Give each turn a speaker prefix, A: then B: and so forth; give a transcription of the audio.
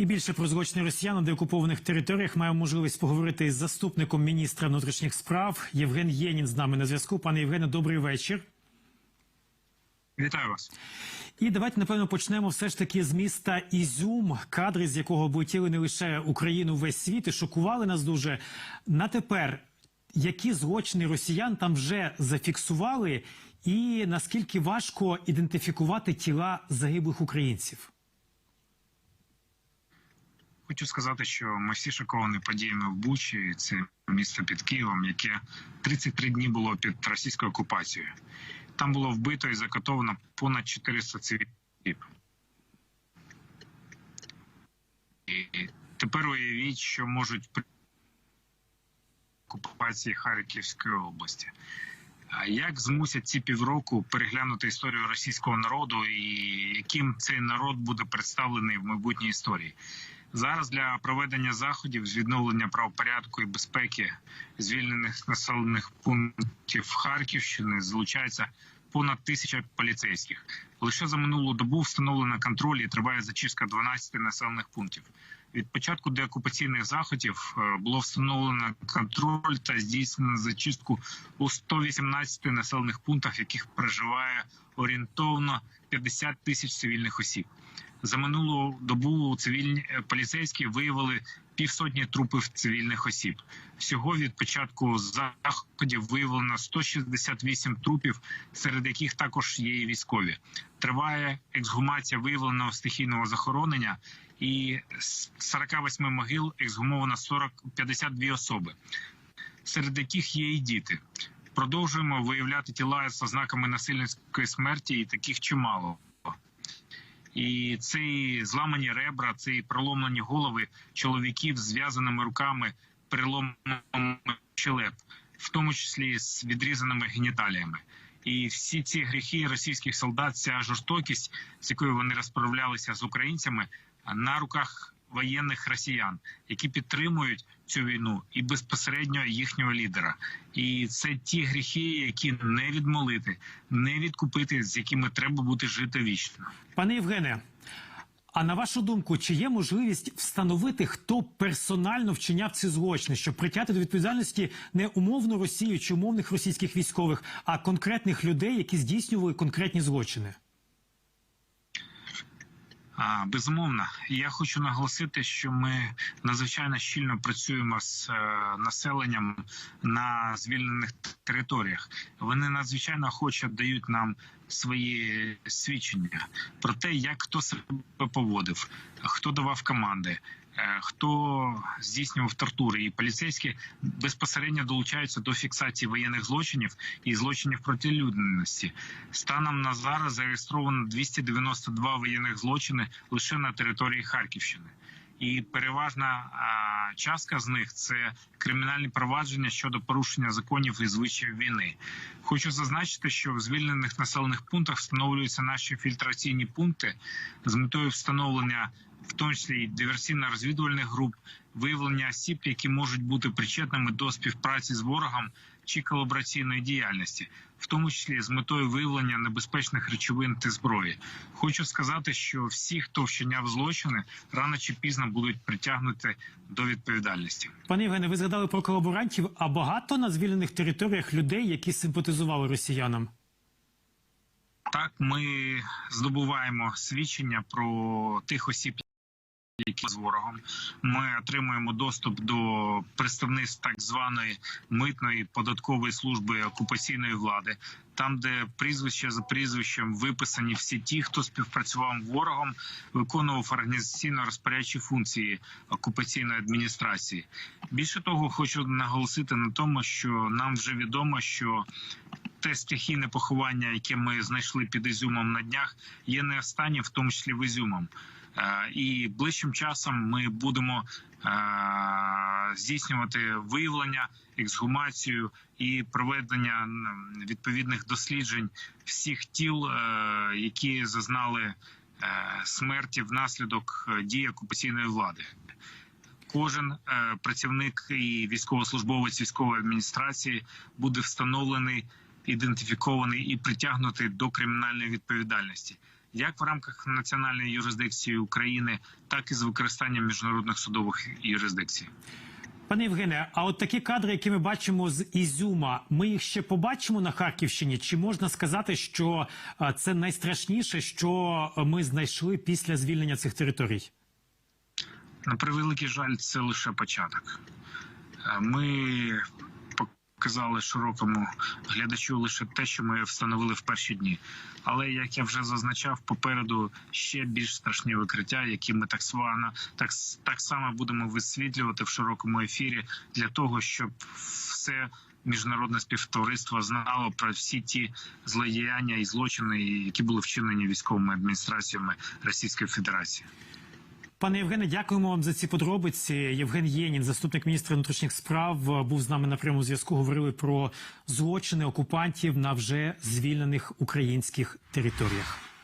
A: І більше про злочини росіян на деокупованих територіях маємо можливість поговорити із заступником міністра внутрішніх справ Євген Єнін з нами на зв'язку. Пане Євгене, добрий вечір.
B: Вітаю вас.
A: І давайте напевно почнемо все ж таки з міста Ізюм, кадри з якого облетіли не лише Україну, весь світ і шокували нас дуже. На тепер які злочини росіян там вже зафіксували, і наскільки важко ідентифікувати тіла загиблих українців?
B: Хочу сказати, що ми всі шоковані подіями в Бучі. Це місто під Києвом, яке 33 дні було під російською окупацією. Там було вбито і закатовано понад 400 цивільних осіб. І тепер уявіть, що можуть при окупації Харківської області. Як змусять ці півроку переглянути історію російського народу, і яким цей народ буде представлений в майбутній історії? Зараз для проведення заходів з відновлення правопорядку і безпеки звільнених населених пунктів Харківщини залучається понад тисяча поліцейських. Лише за минулу добу встановлено контроль і триває зачистка 12 населених пунктів. Від початку деокупаційних заходів е, було встановлено контроль та здійснено зачистку у 118 населених пунктах, в яких проживає орієнтовно 50 тисяч цивільних осіб. За минулу добу цивільні е, поліцейські виявили півсотні трупів цивільних осіб. Всього від початку заходів виявлено 168 трупів, серед яких також є і військові. Триває ексгумація виявленого стихійного захоронення, і з 48 могил ексгумовано 40 52 особи, серед яких є і діти. Продовжуємо виявляти тіла з ознаками насильницької смерті, і таких чимало. І ці зламані ребра, ці проломлені голови чоловіків з зв'язаними руками, переломами щелеп, в тому числі з відрізаними геніталіями. І всі ці гріхи російських солдат, ця жорстокість, з якою вони розправлялися з українцями, на руках воєнних росіян, які підтримують цю війну і безпосередньо їхнього лідера. І це ті гріхи, які не відмолити, не відкупити, з якими треба бути жити вічно.
A: Пане Євгене, а на вашу думку, чи є можливість встановити, хто персонально вчиняв ці злочини, щоб притягти до відповідальності не умовно Росію чи умовних російських військових, а конкретних людей, які здійснювали конкретні злочини?
B: Безумовно, я хочу наголосити, що ми надзвичайно щільно працюємо з е, населенням на звільнених територіях. Вони надзвичайно охоче дають нам свої свідчення про те, як хто себе поводив, хто давав команди. Е, Хто здійснював тортури, і поліцейські безпосередньо долучаються до фіксації воєнних злочинів і злочинів проти людяності. Станом на зараз зареєстровано 292 воєнних злочини лише на території Харківщини. І переважна а, частка з них це кримінальні провадження щодо порушення законів і звичаїв війни. Хочу зазначити, що в звільнених населених пунктах встановлюються наші фільтраційні пункти з метою встановлення, в тому числі і диверсійно-розвідувальних груп, виявлення осіб, які можуть бути причетними до співпраці з ворогом чи колабораційної діяльності, в тому числі з метою виявлення небезпечних речовин та зброї. Хочу сказати, що всі, хто вчиняв злочини, рано чи пізно будуть притягнуті до відповідальності.
A: Пане Євгене, ви згадали про колаборантів, а багато на звільнених територіях людей, які симпатизували росіянам.
B: Так, ми здобуваємо свідчення про тих осіб, які з ворогом. Ми отримуємо доступ до представництв так званої митної податкової служби окупаційної влади, там, де прізвище за прізвищем виписані всі ті, хто співпрацював ворогом, виконував організаційно розпорядчі функції окупаційної адміністрації. Більше того, хочу наголосити на тому, що нам вже відомо, що те стихійне поховання, яке ми знайшли під Ізюмом на днях, є не останнім, в тому числі в Ізюмом. Е, І ближчим часом ми будемо е, здійснювати виявлення, ексгумацію і проведення відповідних досліджень всіх тіл, е, які зазнали смерті внаслідок дій окупаційної влади. Кожен працівник і військовослужбовець військової адміністрації буде встановлений, ідентифікований і притягнутий до кримінальної відповідальності. як в рамках національної юрисдикції України, так і з використанням міжнародних судових юрисдикцій.
A: Пане Євгене, а от такі кадри, які ми бачимо з Ізюма, ми їх ще побачимо на Харківщині? Чи можна сказати, що е, це найстрашніше, що ми знайшли після звільнення цих територій?
B: На превеликий жаль, це лише початок. Е, Ми показали широкому глядачу лише те, що ми встановили в перші дні. Але як я вже зазначав, попереду ще більш страшні викриття, які ми так свано, так, так само будемо висвітлювати в широкому ефірі для того, щоб все. Міжнародне співтовариство знало про всі ті злодіяння і злочини, які були вчинені військовими адміністраціями Російської Федерації.
A: Пане Євгене, дякуємо вам за ці подробиці. Євген Єнін, заступник міністра внутрішніх справ, був з нами на прямому зв'язку. Говорили про злочини окупантів на вже звільнених українських територіях.